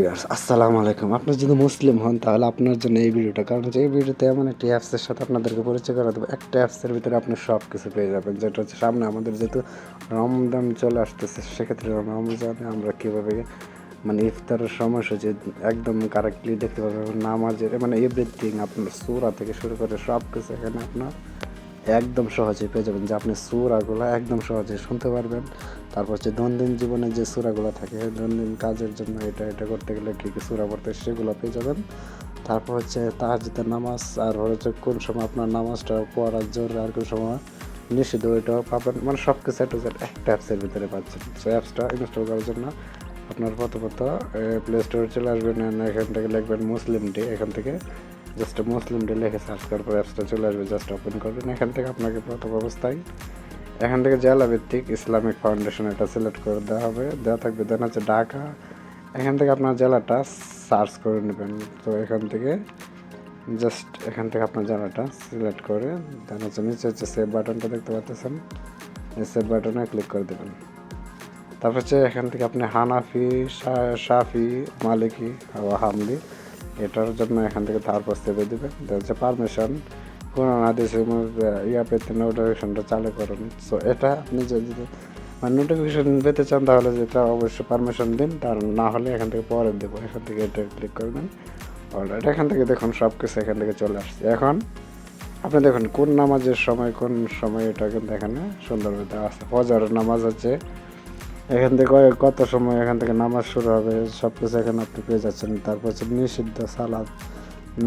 Viewers, আসসালামু আলাইকুম। আপনি যদি মুসলিম হন তাহলে আপনার জন্য এই ভিডিওটা কারণ হচ্ছে এই ভিডিওতে এমন একটি অ্যাপসের সাথে আপনাদেরকে পরিচয় করা দেবো। একটা অ্যাপসের ভিতরে আপনি সব কিছু পেয়ে যাবেন যেটা হচ্ছে সামনে আমাদের যেহেতু রমজান চলে আসতেছে সেক্ষেত্রে রমজানে আমরা কীভাবে মানে ইফতারের সময়সূচি একদম কারেক্টলি দেখতে পাবেন নামাজের মানে এভরিথিং আপনার সুরা থেকে শুরু করে সব কিছু এখানে আপনার একদম সহজে পেয়ে যাবেন যে আপনি সুরাগুলো একদম সহজে শুনতে পারবেন। তারপর হচ্ছে দৈনন্দিন জীবনে যে সুরাগুলো থাকে, দৈনন্দিন কাজের জন্য এটা এটা করতে গেলে কী কী সুরা পড়তে সেগুলো পেয়ে যাবেন। তারপর হচ্ছে তাহাজিদের নামাজ, আর হচ্ছে কোন সময় আপনার নামাজটা পড়ার জোর আর কোন সময় নিষিদ্ধ, ওইটাও পাবেন। মানে সব কিছু একটু একটা অ্যাপসের ভিতরে পাচ্ছেন। সো অ্যাপসটা ইনস্টল করার জন্য আপনার প্রথমত প্লে স্টোরে চলে আসবেন, এখান থেকে লিখবেন মুসলিম ডে এখান থেকে জাস্ট মুসলিম ডে লিখে সার্চ করার পর অ্যাপসটা চলে আসবে জাস্ট ওপেন করবেন। এখান থেকে আপনাকে প্রথম অবস্থায়, এখান থেকে জেলা ভিত্তিক ইসলামিক ফাউন্ডেশন এটা সিলেক্ট করে দেওয়া হবে। দেওয়া থাকবে দেন হচ্ছে ঢাকা। এখান থেকে আপনার জেলাটা সার্চ করে নেবেন। তো এখান থেকে জাস্ট এখান থেকে আপনার জেলাটা সিলেক্ট করে দেন হচ্ছে নিচে হচ্ছে সেভ বাটনটা দেখতে পাচ্ছেন। এই সেভ বাটনে ক্লিক করে দেবেন। তারপর হচ্ছে এখান থেকে আপনি হানাফি শাফি, মালিকি হামলি এটার জন্য এখান থেকে তারপর দেবেন দেন হচ্ছে পারমিশন কোরআন আদেশের মধ্যে ইয়া পেতে নোটিফিকেশনটা চালু করুন। সো এটা আপনি যদি মানে নোটিফিকেশন পেতে চান তাহলে যেটা অবশ্যই পারমিশন দিন, তার না হলে এখান থেকে পরে দেবো। এখান থেকে এটা ক্লিক করবেন। অলরাইট এখান থেকে দেখুন সব কিছু এখান থেকে চলে আসছে। এখন, আপনি দেখুন কোন নামাজের সময়, কোন সময় এটা কিন্তু এখানে সুন্দরভাবে দেওয়া আছে। ফজর নামাজ হচ্ছে এখান থেকে কত সময় এখান থেকে নামাজ শুরু হবে? সব কিছু এখানে আপনি পেয়ে যাচ্ছেন। তারপর হচ্ছে নিষিদ্ধ সালাদ,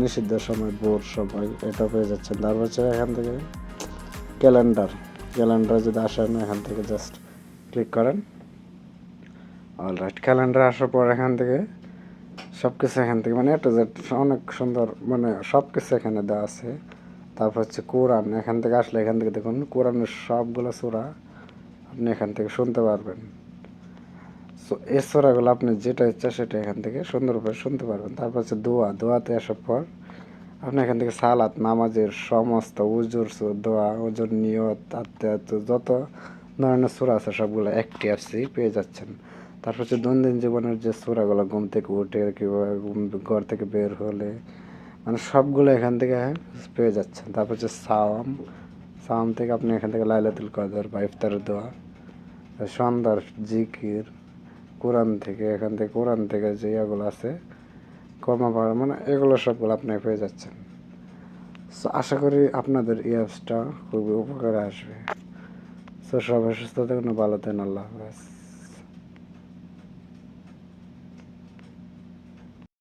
নিষিদ্ধ সময় ভোর সময়, এটা পেয়ে যাচ্ছেন। তারপর হচ্ছে এখান থেকে ক্যালেন্ডার। ক্যালেন্ডার যদি আসেন এখান থেকে জাস্ট ক্লিক করেন। অল রাইট ক্যালেন্ডার আসার পর এখান থেকে সব কিছু এখান থেকে মানে এটা যে অনেক সুন্দর মানে সব কিছু এখানে দেওয়া আছে। তারপর হচ্ছে কোরআন, এখান থেকে আসলে এখান থেকে দেখুন, কোরআনের সবগুলো সুরা আপনি এখান থেকে শুনতে পারবেন। সো এই সোরাগুলো আপনি যেটা ইচ্ছা সেটা এখান থেকে সুন্দরভাবে শুনতে পারবেন। তারপর হচ্ছে দোয়া, দোয়াতে আসার পর আপনি এখান থেকে সালাত, নামাজের সমস্ত উজুর দোয়া, উজুর নিয়ত আত্মাত যত ধরনের সুরা আছে সবগুলো একটি অ্যাপসেই পেয়ে যাচ্ছেন। তারপর হচ্ছে দৈনন্দিন জীবনের যে সুরাগুলো, ঘুম থেকে উঠে ঘুম, ঘর থেকে বের হলে মানে সবগুলো এখান থেকে পেয়ে যাচ্ছেন। তারপর হচ্ছে সাওয়াম সাওয়াম থেকে আপনি এখান থেকে লাইলাতুল কদর বা ইফতারের দোয়া, সন্ধ্যার জিকির কোরআন থেকে, এখান থেকে কোরআন থেকে যে ইয়েগুলো আছে কর্মপাড়া মানে এগুলো সবগুলো আপনি পেয়ে যাচ্ছেন। সো আশা করি আপনাদের এই খুবই উপকারে আসবে। সো সবাই সুস্থ থাকুন, ভালো থাকুন, আল্লাহ হাফেজ।